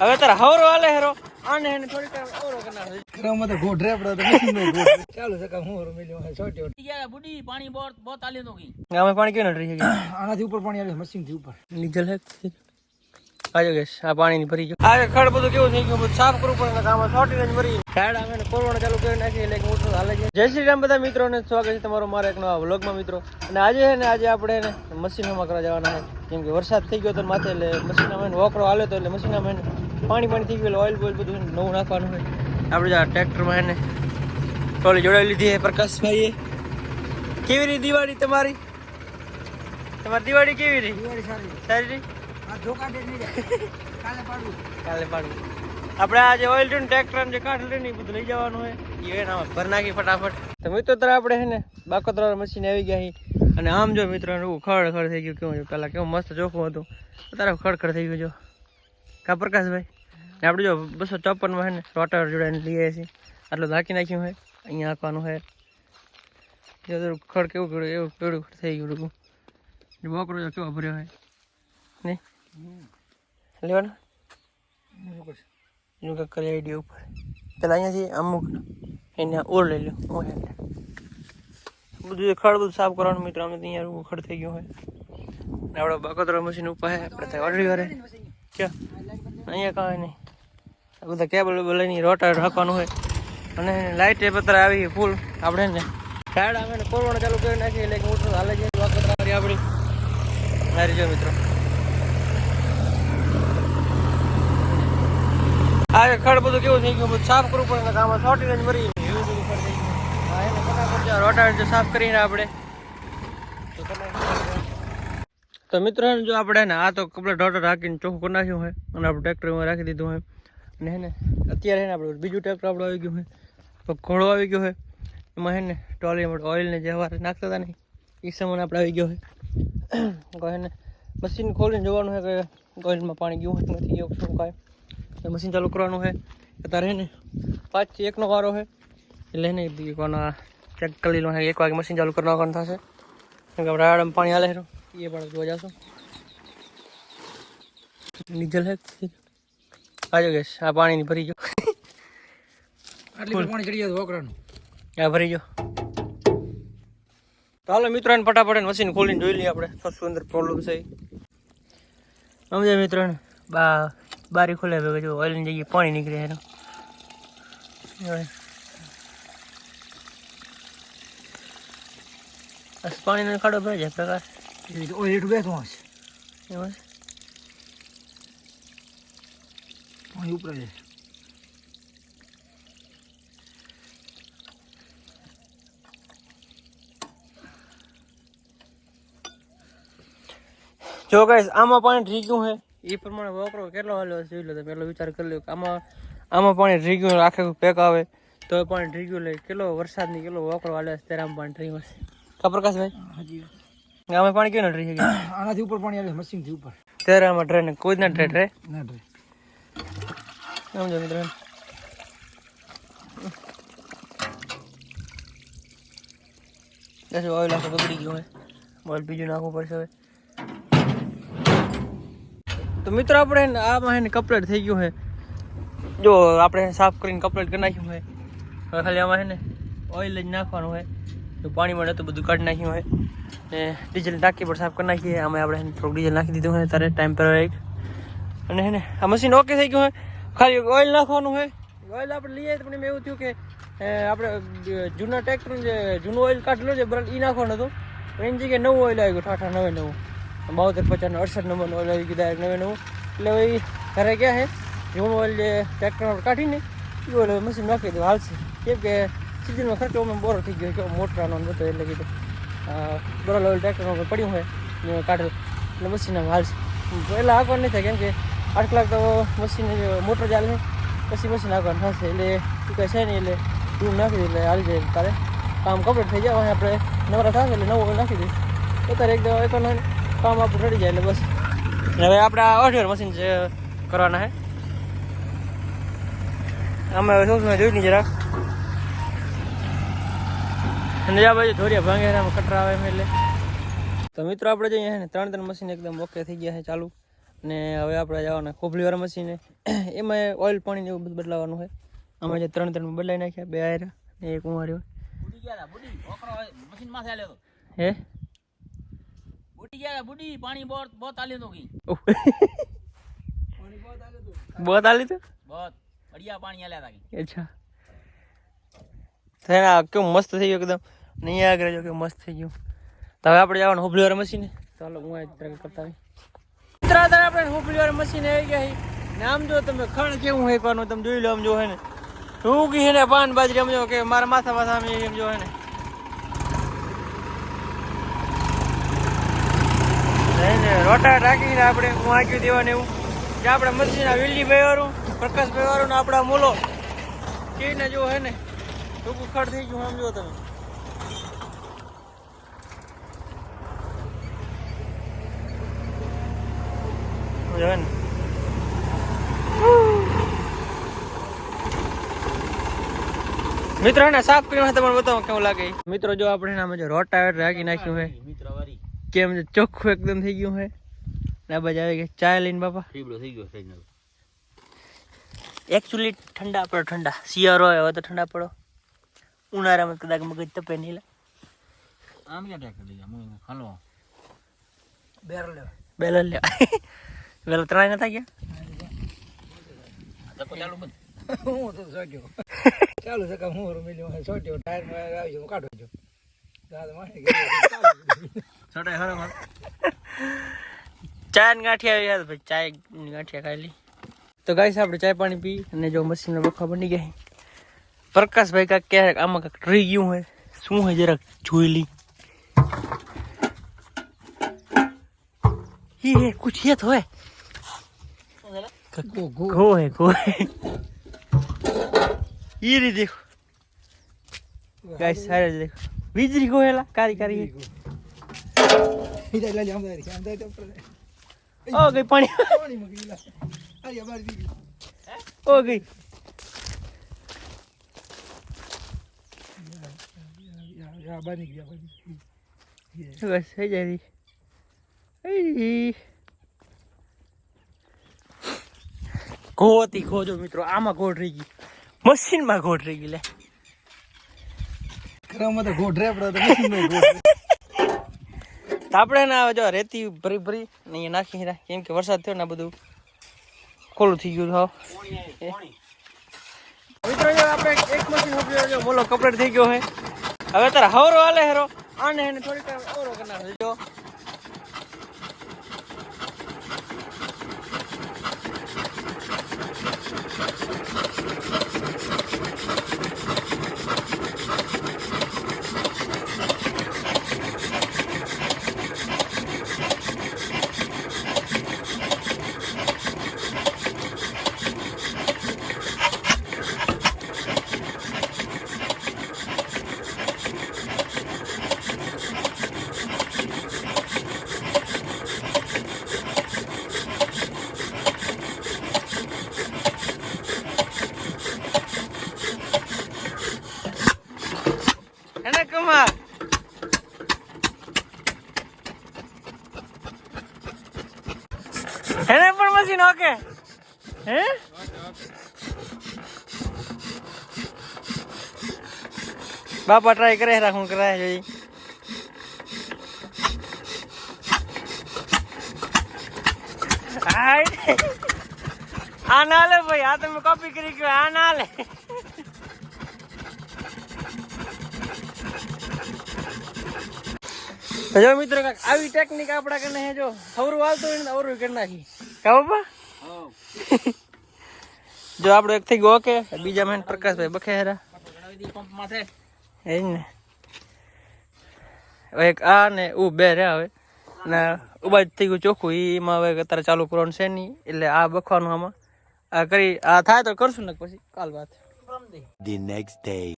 હવે તારે હવરો હાલે હેરો. આને એને થોડી ટાઈમ ઓરો કરના ઘરમાં તો ગોઢરે આપડે તો મશીન નો ગોઢરે ચાલુ છે કામ હું ઓરો મેલ્યો હોય છોટી બુડી પાણી બોર બહુ તાલી નો ગઈ. ગામે પાણી કેનો રહી ગયા આનાથી ઉપર પાણી આવે મશીનથી ઉપર. ડીઝલ હે. આજો ગેસ આ પાણી ની ભરી ગયો. આ ખડ બધું કેવું થઈ ગયું? બધું સાફ કરવું પડે ને આમાં શોર્ટેજ જ ભરી. આવે ને કોરોના ચાલુ કરી નાખી એટલે મોટું હાલે જય શ્રી રામ બધા મિત્રોને સ્વાગત છે તમારો મારા એક નવા વ્લોગમાં મિત્રો. અને આજે છે ને આજે આપણે ને મશીનોમાં કરવા જવાના છે કેમ કે વરસાદ થઈ ગયો તો માથે એટલે મશીનામાં વોકરો હાલ્યો તો એટલે મશીનામાં પાણી પાણી થઈ ગયું એટલે ઓઇલ બોઇલ બધું નવું નાખવાનું હોય. આપણે જો આ ટ્રેક્ટરમાં એને ટોલી જોડાવી લીધી છે પ્રકાશભાઈએ. કેવી રહી દિવાળી તમારી? તમારી દિવાળી કેવી રહી? દિવાળી સારી. સારી રહી? જાય. કાલે પાડું. કાલે પાડું. આપણે આ જે ઓઇલ ટ્રેક્ટર જે કાઢ લઈને એ બધું લઈ જવાનું હોય એ એના ભર નાખી ફટાફટ. તો મિત્રો આપણે છે ને બાકોતરા મશીન આવી ગયા અને આમ જો મિત્રો એવું ખડ ખડ થઈ ગયું. કેવું છે પહેલાં કેવું મસ્ત ચોખ્ખું હતું. અત્યારે ખડ ખડ થઈ ગયું જો. કા પ્રકાશભાઈ? ને આપણે જો બસો ચોપનમાં છે ને રોટર જોડાઈને લઈએ છીએ. આટલું ઢાંકી નાખ્યું છે અહીંયા આંકવાનું છે જો થોડું ખડ કેવું કર્યું એવું કેવડું ખડ થઈ ગયું બધું. બોકરો જો કેવો ભર્યો હોય નહીં લેવાનું? એનું કંઈક કરી આઈડિયા ઉપર. પેલા અહીંયાથી અમુક એને ઓર લઈ લો બધું ખડ બધું સાફ કરવાનું મિત્રો. અમે તો અહીંયા ખડ થઈ ગયું હોય ને આપણે બકોતરા મશીન ઉપર આપણે ઓર્ડર કરે ક્યાં? અહીંયા કાંઈ નહીં. બધા કેબલ બેબલ એની રોટર રાખવાનું હોય. અને લાઇટ એ પત્ર આવી ફૂલ આપણે ને ટાયર આવે ને કોરોના ચાલુ કરી નાખી એટલે મોટર હાલે છે. આપણી. મારી જો મિત્રો. આ ખડ બધું કેવું થઈ ગયું? બધું સાફ કરવું પડે આમાં શોર્ટેજ જ મરી એવું બધું સાફ કરીને આપણે તો કરી તો મિત્રો જો આપણે આ તો કપડા ઢોટર રાખીને ચોખ્ખું નાખ્યું હોય. અને આપણે ટ્રેક્ટરમાં રાખી દીધું હોય. અને હે ને, અત્યારે હે ને આપણે બીજું ટ્રેક્ટર આપણું આવી ગયું તો ઘોડો આવી ગયો હોય એમાં હે ને ટ્રોલીમાં ઓઇલને જે વાર નાખતા હતા ને એ સામાન આપણે આવી ગયો હોય કહે ને મશીન ખોલીને જોવાનું હોય કે ઓઇલમાં પાણી ગયું હોય નથી ગયું, શું કાંઈ. મશીન ચાલુ કરવાનું હોય અત્યારે હે ને પાંચથી એકનો વારો હોય એટલે ને કોના ચેક કરી લો એક વાગે મશીન ચાલુ કરવા નાખવાનું થશે આડમ પાણી હાલે છે એ પણ જોવા જશું. ડીઝલ હે. આજો ગેસ આ પાણીની ભરી ગયો. આટલી પાણી ચડી જાય ઓકરાનું આ ભરી ગયો. તો હાલો મિત્રો એને ફટાફટ મશીન ખોલીને જોઈ લઈએ આપણે. શું અંદર પ્રોબ્લેમ છે સમજે મિત્રોને બા બારી ખોલે ભેગા જો ઓઇલની જગ્યાએ પાણી નીકળે એનું. પાણીનો ખાડો ભરાય જાય પ્રકાશ. ઓય એટલું બેસવું હશે એમાં પાણી ઉપર જો ગાઈસ આમાં પાણી ઢરી ગયું છે એ પ્રમાણે વોકરો કેટલો હાલ્યો જોઈ લો તમે પહેલો વિચાર કરી લો કે આમાં આમાં પાણી ઢરી આખે પેક આવે તો એ પાણી ઢરી લે. કેટલો વરસાદની કેટલો વોકરો હાલ્યો છે ત્યારે આમ પાણી ઢરી ખબર કા પ્રકાશભાઈ? હાજી. આમાં પાણી કેવું શકે? આનાથી ઉપર પાણી આવે મશીનથી ઉપર. ત્યારે આમાં ડ્રે ને કોઈ જ ના ડ્રે ડ્રે ના ડરે સમજો મિત્રો દસ ઓઇલ આખું બગડી ગયું હોય ઓઇલ બીજું નાખવું પડશે હવે તો મિત્રો આપણે આમાં હે ને કપલેટ થઈ ગયું છે જો આપણે સાફ કરીને કપલેટ કરી નાખ્યું હોય હવે ખાલી આમાં છે ને ઓઇલ જ નાખવાનું હોય તો પાણીમાં તો બધું કાઢી નાખ્યું હોય ને ડીઝલ ટાંકી પર સાફ કરી નાખીએ આમાં આપણે થોડું ડીઝલ નાખી દીધું હોય તારે ટાઈમ પર એક અને હે ને, આ મશીન ઓકે થઈ ગયું હે? ખાલી ઓઇલ નાખવાનું હોય ઓઇલ આપણે લઈએ તો પણ એમાં એવું થયું કે આપણે જૂના ટ્રેક્ટરનું જે, જૂનું ઓઇલ કાઢેલો છે બરાબર એ નાખવાનું હતું. એની જગ્યાએ નવું ઓઇલ આવી ગયું ઠાઠા નવે નવું બાવતેર પચાસ, અડસઠ નંબરનું ઓઇલ આવી ગયું, ડાયરેક્ટ નવે નવું એટલે હવે ઘરે ગયા છે જૂનું ઓઇલ જે ટ્રેક્ટર કાઢીને એ ઓઇલ મશીન નાખી દઉં હાલશે. કેમ કે સીઝનનો ખર્ચો અમે બોરો થઈ ગયો કે મોટરાનો બધો એટલે કીધું. બરોલ ઓઇલ ટ્રેક્ટરમાં પડ્યું હોય કાઢેલું. એટલે મશીન હાલશે. પહેલાં આગળ નહીં થાય, કેમ કે આઠ કલાક તો મશીન મોટર ચાલે પછી મશીન આગળ થશે એટલે એ કહે છે નહીં એટલે તું નાખી દે એટલે હાલી જાય તારે. કામ કમ્પ્લીટ થઈ જાય આપણે નવરા થશે એટલે નવો નાખી દઈશ અત્યારે એકદમ એક કામ આપણું રડી જાય એટલે બસ. હવે આપણે આ અઢેર મશીન કરવાના છે. અમે હવે શું જોઈ નહીં જરાક અને આ બાજુ ધોરિયા ભાંગે કટરા આવે એટલે. તો મિત્રો, આપણે જઈએ ને, ત્રણ ત્રણ મશીન એકદમ ઓકે થઈ ગયા છે, ચાલુ. ને હવે આપણે જવાના ખોપલીવાળા મશીને. એમાં ઓઇલ પાણી એવું બધું બદલાવાનું હોય. આમાં જે ત્રણ ત્રણ બદલાઈ નાખ્યા બે આયરા ને એક ઉમાર્યો હે? બુડી ગયા બુડી. પાણી બોર બહુ આલ્યો તો ગઈ. બહુ આલી તો. બહુ બઢિયા પાણી આલ્યા ગઈ અચ્છા. તો એને કેવું મસ્ત થઈ ગયો એકદમ. ને આગળ જો કેવું મસ્ત થઈ ગયું. તો હવે આપણે જવાનું હુબલીવાળા મશીને. ચાલો હું આ કરતા આવી મિત્રાધાર આપણે હુબલીવાળા મશીન આવી ગયા છીએ ને આમ જો તમે, ખણ કેવું હેકવાનું તમે જોઈ લો, આમ જો હે ને. ઉગી હે ને પાન બાજરી આમ જો કે મારા માથા માથા એમ જો હે ને. રોટા રાખીને આપણે હું આંક્યું દેવાને એવું કે આપણે મશીન વિલ્લી ભાઈવાળું પ્રકાશ ભાઈવાળું ને આપણા મૂલો. કેને જો હે ને, ટૂંકું ખડ થઈ ગયું સમજો તમે. જો મિત્રો ને સાફ કરીને તમને બતાવો કેવું લાગે. મિત્રો જો આપણે એનામાં જો રોટાવેટર રાખી નાખ્યું હે. મિત્ર વારી કેમ છે? ચોખ્ખું એકદમ થઈ ગયું છે ને બજા આવી ગઈ ચાય લઈને બાપા. ઠીબડો થઈ ગયો સિગ્નલ એકચ્યુઅલી ઠંડા પડો ઠંડા. શિયાળો હોય હવે તો ઠંડા પડો. ઉનાળામાં કદાચ મગજ તપે નહીં લે. આમ ક્યાં ટેક લઈ ગયા હું ખાલો. બેરલ લેવા. બેરલ લે પેલા ત્રણેય નતા ગયા ધક્કો ચાલુ બંધ હું તો સોટ્યો ચાલુ છે કામ હું મેલ્યો હોય સોટ્યો ટાયર માં આવી જાઉં કાઢો છો દાદા મારી છટાઈ હરો માર ચાય ને ગાંઠિયા આવી ભાઈ ચાય ની ગાંઠિયા ખાઈ લી તો ગાઈસ આપણે ચાય પાણી પી અને જો મશીનનો બખા બની ગયા છે. પ્રકાશભાઈ કાંક ક્યારેક આમાં કાંક રહી ગયું હોય શું હોય જરાક જોઈ લી ये कुछ ये तो है ગો ગો गो है गो है ये रही देखो गाइस सारे देखो बिजली को है ला कारी कारी है ઈજા લે આમ દાઈ આમ દાઈ ઉપર ओ गई पानी પાણી માં ગઈલા અરે બાર દીધી ओ गई યા બની ગયા બની बस है जा रही ગોતી ખોજો મિત્રો આમાં ગોઠ રહી ગઈ. મશીનમાં ગોઠ રહી ગઈ લે. ઘરમાં તો ગોઠ નો તો આપણે ના જો રેતી ભરી ભરી ને અહીંયા નાખી રહ્યા. કેમ કે વરસાદ થયો ને આ બધું ખોલું થઈ ગયું હાવ મિત્રો આપણે એક મશીન ઉપયોગ બોલો કપડે થઈ ગયો હે હવે તારે હવરો હાલે હેરો. આને એને થોડીક ઓરો કરનાર જો એને કમા એને પણ મશીન ઓકે હે બાપા ટ્રાય કરે રાખું કરાય જોઈ હાય. આ ના લે ભાઈ આ તમે કોપી કરી ગયો આ ના લે તો જો મિત્રો કાક આવી ટેકનિક આપણા કને હે જો. અવરું હાલતું હોય ને અવરું કરી નાખી કા બાપા? જો આપણો એક થઈ ગયો ઓકે. બીજા મેન પ્રકાશભાઈ બખે હેરા પંપ માથે એ જ ને. હવે એક આ ને ઉ બે રે હવે. ને ઊભા જ થઈ ગયું ચોખ્ખું. એમાં હવે અત્યારે ચાલુ કરવાનું છે નહીં. એટલે આ બખવાનું આમાં. આ કરી આ થાય તો કરશું ને પછી. કાલ વાત. The next day.